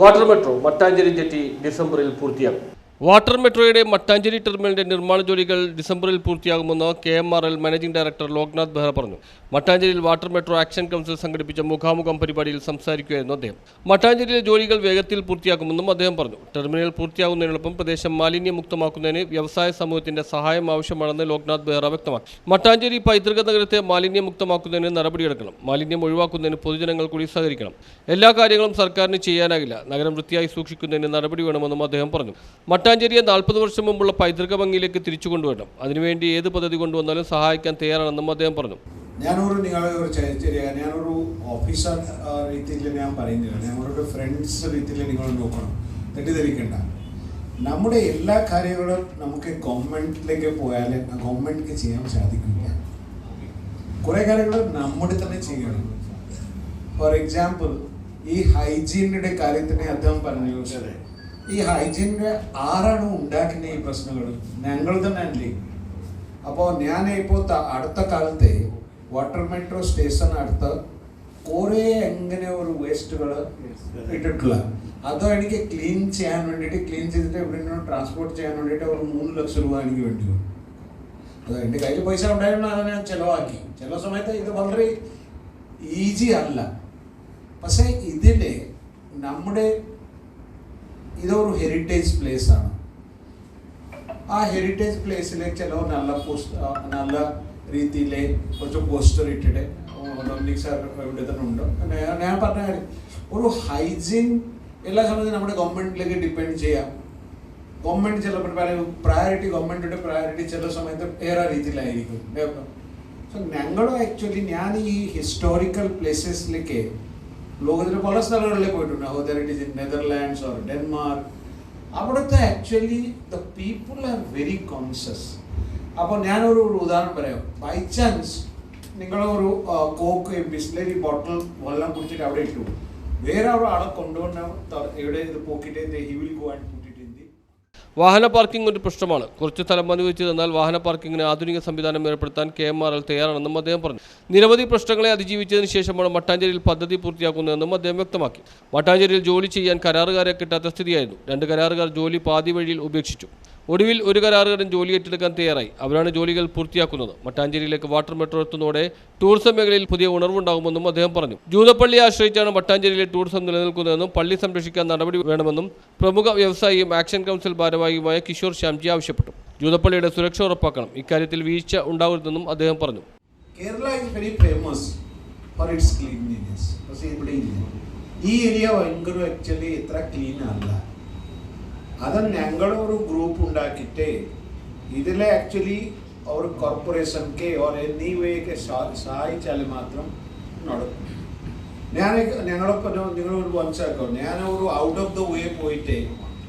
water metro Mattancherry jetty ഡിസംബറിൽ പൂർത്തിയാക്കും. Water മെട്രോയുടെ മട്ടാഞ്ചേരി ടെർമിനലിന്റെ നിർമ്മാണ ജോലികൾ ഡിസംബറിൽ പൂർത്തിയാകുമെന്ന് K M R L managing director Loknath Behera പറഞ്ഞു. മട്ടാഞ്ചേരിയിൽ വാട്ടർ മെട്രോ ആക്ഷൻ കൗൺസിൽ സംഘടിപ്പിച്ച മുഖാമുഖം പരിപാടിയിൽ സംസാരിക്കുകയായിരുന്നു അദ്ദേഹം. മട്ടാഞ്ചേരിയിലെ ജോലികൾ വേഗത്തിൽ പൂർത്തിയാക്കുമെന്നും അദ്ദേഹം പറഞ്ഞു. ടെർമിനൽ പൂർത്തിയാകുന്നതിനൊപ്പം പ്രദേശം മാലിന്യമുക്തമാക്കുന്നതിന് വ്യവസായ സമൂഹത്തിന്റെ സഹായം ആവശ്യമാണെന്ന് ലോക്നാഥ് ബെഹ്റ വ്യക്തമാക്കി. മട്ടാഞ്ചേരി പൈതൃക നഗരത്തെ മാലിന്യമുക്തമാക്കുന്നതിന് നടപടിയെടുക്കണം. മാലിന്യം ഒഴിവാക്കുന്നതിന് പൊതുജനങ്ങൾ കൂടി സഹകരിക്കണം. എല്ലാ കാര്യങ്ങളും സർക്കാരിന് ചെയ്യാനാകില്ല. നഗരം വൃത്തിയായി സൂക്ഷിക്കുന്നതിന് നടപടി വേണമെന്നും അദ്ദേഹം പറഞ്ഞു. മട്ടാഞ്ചേരിയെ നാൽപ്പത് വർഷം മുമ്പുള്ള പൈതൃക ഭംഗിയിലേക്ക് തിരിച്ചു കൊണ്ടുവരണം അതിനുവേണ്ടി ഏത് പദ്ധതി കൊണ്ടുവന്നാലും സഹായിക്കാൻ തയ്യാറാണെന്നും അദ്ദേഹം പറഞ്ഞു. ഞാനൊരു നിങ്ങളെ ഒരു ചെറിയ ഞാനൊരു ഓഫീസർ രീതിയിൽ ഞാൻ പറയുന്നില്ല. ഞങ്ങളുടെ ഫ്രണ്ട്സ് രീതിയിൽ നിങ്ങൾ നോക്കണം. തെറ്റിദ്ധരിക്കേണ്ട. നമ്മുടെ എല്ലാ കാര്യങ്ങളും നമുക്ക് ഗവൺമെന്റിലേക്ക് പോയാൽ ഗവൺമെന്റിക്ക് ചെയ്യാൻ സാധിക്കില്ല. കുറേ കാര്യങ്ങൾ നമ്മുടെ തന്നെ ചെയ്യണം. ഫോർ എക്സാമ്പിൾ ഈ ഹൈജീനിയുടെ കാര്യത്തിനെ അദ്ദേഹം പറഞ്ഞു ഈ ഹൈജീനിന്റെ ആരാണ് ഉണ്ടാക്കുന്ന ഈ പ്രശ്നങ്ങൾ ഞങ്ങൾ തന്നെ അല്ലേ അപ്പോൾ ഞാൻ ഇപ്പോൾ അടുത്ത കാലത്തെ വാട്ടർ മെട്രോ സ്റ്റേഷൻ അടുത്ത് കുറേ എങ്ങനെ ഒരു വേസ്റ്റുകൾ ഇട്ടിട്ടുള്ള. അതോ എനിക്ക് ക്ലീൻ ചെയ്യാൻ വേണ്ടിയിട്ട് ക്ലീൻ ചെയ്തിട്ട് എവിടെയെങ്കിലും ട്രാൻസ്പോർട്ട് ചെയ്യാൻ വേണ്ടിയിട്ട് ഒരു മൂന്ന് ലക്ഷം രൂപ എനിക്ക് വേണ്ടി വരും. അത് എന്റെ കയ്യിൽ പൈസ ഉണ്ടായിരുന്നു ഞാൻ ചിലവാക്കി. ചില സമയത്ത് ഇത് വളരെ ഈസി അല്ല. പക്ഷേ ഇതിൽ നമ്മുടെ ഇതൊരു ഹെറിറ്റേജ് പ്ലേസ് ആണ്. ആ ഹെറിറ്റേജ് പ്ലേസിലെ ചില നല്ല പോസ്റ്റ് നല്ല രീതിയിലെ കുറച്ച് പോസ്റ്റർ ഇട്ടിട്ട് സാർ ഇവിടെ തന്നെ ഉണ്ട്. ഞാൻ- പറഞ്ഞ കാര്യം ഒരു ഹൈജീൻ എല്ലാ സമയത്തും നമ്മുടെ ഗവൺമെന്റിലേക്ക് ഡിപ്പെൻഡ് ചെയ്യാം. ഗവൺമെന്റ് ചിലപ്പോൾ പറയും പ്രയോറിറ്റി ഗവൺമെന്റിന്റെ പ്രയോറിറ്റി ചില സമയത്ത് വേറെ രീതിയിലായിരിക്കും. സോ ഞങ്ങൾ ആക്ച്വലി ഞാൻ ഈ ഹിസ്റ്റോറിക്കൽ പ്ലേസസിലേക്ക് ലോകത്തിലെ പല സ്ഥലങ്ങളിലേക്ക് പോയിട്ടുണ്ട്. Whether it is in Netherlands or Denmark അവിടുത്തെ actually the people are very conscious അപ്പോൾ ഞാനൊരു ഉദാഹരണം പറയാം. ബൈ ചാൻസ് നിങ്ങളൊരു കോക്ക് ബിസ്ലറി ബോട്ടിൽ വെള്ളം കുടിച്ചിട്ട് അവിടെ ഇട്ടു. വേറെ ഒരാളെ കൊണ്ടുവന്ന ഇവിടെ ഇത് പോക്കിട്ട് he will go and put it in the വാഹന പാർക്കിംഗ് ഒരു പ്രശ്നമാണ്. കുറച്ച് സ്ഥലം അനുവദിച്ചു തന്നാൽ വാഹന പാർക്കിങ്ങിന് ആധുനിക സംവിധാനം ഏർപ്പെടുത്താൻ കെ എം ആർ എൽ തയ്യാറാണെന്നും അദ്ദേഹം പറഞ്ഞു. നിരവധി പ്രശ്നങ്ങളെ അതിജീവിച്ചതിന് ശേഷമാണ് മട്ടാഞ്ചേരിയിൽ പദ്ധതി പൂർത്തിയാക്കുന്നതെന്നും അദ്ദേഹം വ്യക്തമാക്കി. മട്ടാഞ്ചേരിയിൽ ജോലി ചെയ്യാൻ കരാറുകാരെ കിട്ടാത്ത സ്ഥിതിയായിരുന്നു. രണ്ട് കരാറുകാർ ജോലി പാതി വഴിയിൽ ഉപേക്ഷിച്ചു. ഒടുവിൽ ഒരു കരാറുകാരൻ ജോലി ഏറ്റെടുക്കാൻ തയ്യാറായി. അവരാണ് ജോലികൾ പൂർത്തിയാക്കുന്നത്. മട്ടാഞ്ചേരിയിലേക്ക് വാട്ടർ മെട്രോ എത്തുന്നതോടെ ടൂറിസം മേഖലയിൽ പുതിയ ഉണർവുണ്ടാകുമെന്നും അദ്ദേഹം പറഞ്ഞു. ജൂതപ്പള്ളി ആശ്രയിച്ചാണ് മട്ടാഞ്ചേരിയിലെ ടൂറിസം നിലനിൽക്കുന്നതെന്നും പള്ളി സംരക്ഷിക്കാൻ നടപടി വേണമെന്നും പ്രമുഖ വ്യവസായിയും ആക്ഷൻ കൗൺസിൽ ഭാരവാഹിയുമായ കിഷോർ ശ്യാംജി ആവശ്യപ്പെട്ടു. ജൂതപ്പള്ളിയുടെ സുരക്ഷ ഉറപ്പാക്കണം. ഇക്കാര്യത്തിൽ വീഴ്ച ഉണ്ടാകരുതെന്നും അദ്ദേഹം പറഞ്ഞു. കേരള ഇസ് ഫോർ ക്ലീൻലിനെസ് പക്ഷേ ഇവിടെ ഈ ഏരിയ ഭയങ്കര ആക്ച്വലി ഇത്ര ക്ലീൻ അല്ല. അത് ഞങ്ങളൊരു ഗ്രൂപ്പ് ഉണ്ടാക്കിയിട്ട് ഇതിലെ ആക്ച്വലി ഒരു കോർപ്പറേഷൻക്ക് ഓർ എന്നീ വേക്ക് സഹായിച്ചാൽ മാത്രം നടക്കും. ഞാൻ ഞങ്ങളൊപ്പം നിങ്ങളൊരു ഞാൻ ഒരു ഔട്ട് ഓഫ് ദ വേ പോയിട്ട്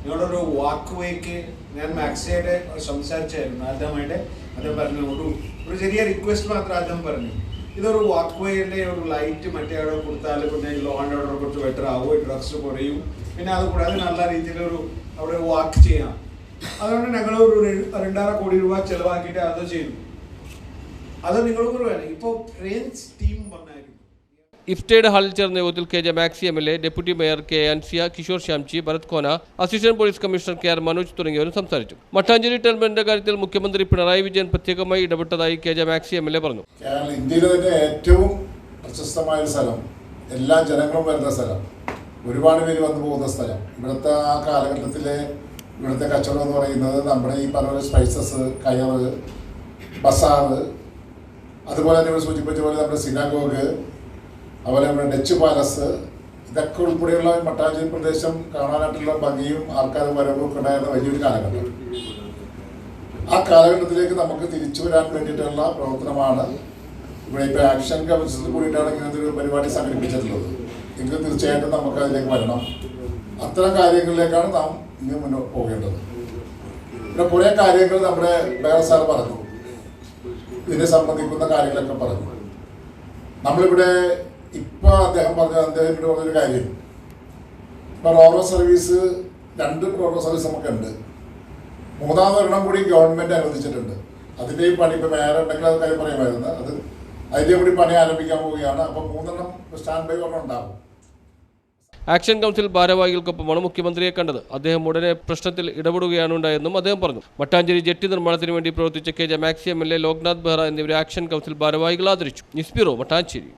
നിങ്ങളൊരു വാക്ക് വേക്ക് ഞാൻ മാക്സിയായിട്ട് സംസാരിച്ചായിരുന്നു. ആദ്യമായിട്ട് അദ്ദേഹം പറഞ്ഞു ഒരു ഒരു ചെറിയ റിക്വസ്റ്റ് മാത്രം അദ്ദേഹം പറഞ്ഞു. ഇതൊരു വാക്ക് ഒരു ലൈറ്റ് മറ്റേ അവിടെ കൊടുത്താൽ പിന്നെ ലോ ആൻഡ് ഓർഡർ കുറച്ച് ബെറ്റർ ആവും ഡ്രഗ്സ് കുറയും. പിന്നെ അത് കൂടാതെ നല്ല രീതിയിലൊരു അവിടെ വാക്ക് ചെയ്യാം. അതുകൊണ്ട് ഞങ്ങൾ ഒരു രണ്ടര കോടി രൂപ ചെലവാക്കിയിട്ട് അത് ചെയ്തു. അത് നിങ്ങൾ വേണം. ഇപ്പോൾ ടീം വന്നായിരുന്നു ഇഫ്റ്റയുടെ ഹാളിൽ ചേർന്ന യോഗത്തിൽ K J Maxi M L A deputy mayor K Ansiya Kishore Shyamji Bharat Khona assistant police commissioner K R Manoj തുടങ്ങിയവരും സംസാരിച്ചു. മട്ടാഞ്ചേരി ടെർമിനലിന്റെ കാര്യത്തിൽ മുഖ്യമന്ത്രി പിണറായി വിജയൻ പ്രത്യേകമായി ഇടപെട്ടതായി K J Maxi M L A പറഞ്ഞു. ഇന്ത്യയിലെ തന്നെ ഏറ്റവും പ്രശസ്തമായ ഒരു സ്ഥലം എല്ലാ ജനങ്ങളും വരുന്ന സ്ഥലം ഒരുപാട് പേര് വന്നു പോകുന്ന സ്ഥലം. ഇവിടുത്തെ ആ കാലഘട്ടത്തിലെ ഇവിടുത്തെ കച്ചവടം എന്ന് പറയുന്നത് നമ്മുടെ ഈ പറഞ്ഞ സ്പൈസസ് കയറ് ബസാറ് അതുപോലെ തന്നെ ഇവിടെ സൂചിപ്പിച്ച പോലെ നമ്മുടെ സിനാഗോഗ് അതുപോലെ നമ്മുടെ ഡച്ച് പാലസ് ഇതൊക്കെ ഉൾപ്പെടെയുള്ള മട്ടാഞ്ചേരി പ്രദേശം കാണാനായിട്ടുള്ള ഭംഗിയും ആൾക്കാർ വരവും ഒക്കെ ഉണ്ടായിരുന്ന വലിയൊരു കാലഘട്ടം. ആ കാലഘട്ടത്തിലേക്ക് നമുക്ക് തിരിച്ചു വരാൻ വേണ്ടിയിട്ടുള്ള പ്രവർത്തനമാണ് ഇവിടെ ഇപ്പോൾ ആക്ഷൻ കൗൺസിലിൽ കൂടിയിട്ടാണ് ഇങ്ങനത്തെ ഒരു പരിപാടി സംഘടിപ്പിച്ചിട്ടുള്ളത്. എങ്കിൽ തീർച്ചയായിട്ടും നമുക്ക് അതിലേക്ക് വരണം. അത്തരം കാര്യങ്ങളിലേക്കാണ് നാം ഇനി മുന്നോട്ട് പോകേണ്ടത്. പിന്നെ കുറേ കാര്യങ്ങൾ നമ്മുടെ ബേർ സാർ പറഞ്ഞു. ഇതിനെ സംബന്ധിക്കുന്ന കാര്യങ്ങളൊക്കെ പറഞ്ഞു. നമ്മളിവിടെ ഇപ്പൊ അദ്ദേഹം പറഞ്ഞ അദ്ദേഹം പറഞ്ഞൊരു കാര്യം. ഇപ്പൊ റോറോ സർവീസ് രണ്ട് റോറോ സർവീസ് നമുക്കുണ്ട്. മൂന്നാമതൊരെണ്ണം കൂടി ഗവൺമെന്റ് അനുവദിച്ചിട്ടുണ്ട്. അതിന്റെയും പണി ഇപ്പൊ വേറെ ഉണ്ടെങ്കിൽ അത് കാര്യം പറയുമായിരുന്നു. അത് അതിന്റെ കൂടി പണി ആരംഭിക്കാൻ പോവുകയാണ്. അപ്പൊ മൂന്നെണ്ണം സ്റ്റാൻഡ് ബൈ ഒരെണ്ണം ഉണ്ടാവും. ആക്ഷൻ കൗൺസിൽ ഭാരവാഹികൾക്കൊപ്പമാണ് മുഖ്യമന്ത്രിയെ കണ്ടത്. അദ്ദേഹം ഉടനെ പ്രശ്നത്തിൽ ഇടപെടുകയാണ് ഉണ്ടായെന്നും അദ്ദേഹം പറഞ്ഞു. മട്ടാഞ്ചേരി ജെട്ടി നിർമ്മാണത്തിന് വേണ്ടി പ്രവർത്തിച്ച K J Maxi M L A Loknath Behera എന്നിവരെ ആക്ഷൻ കൗൺസിൽ ഭാരവാഹികൾ ആദരിച്ചു. News bureau Mattancherry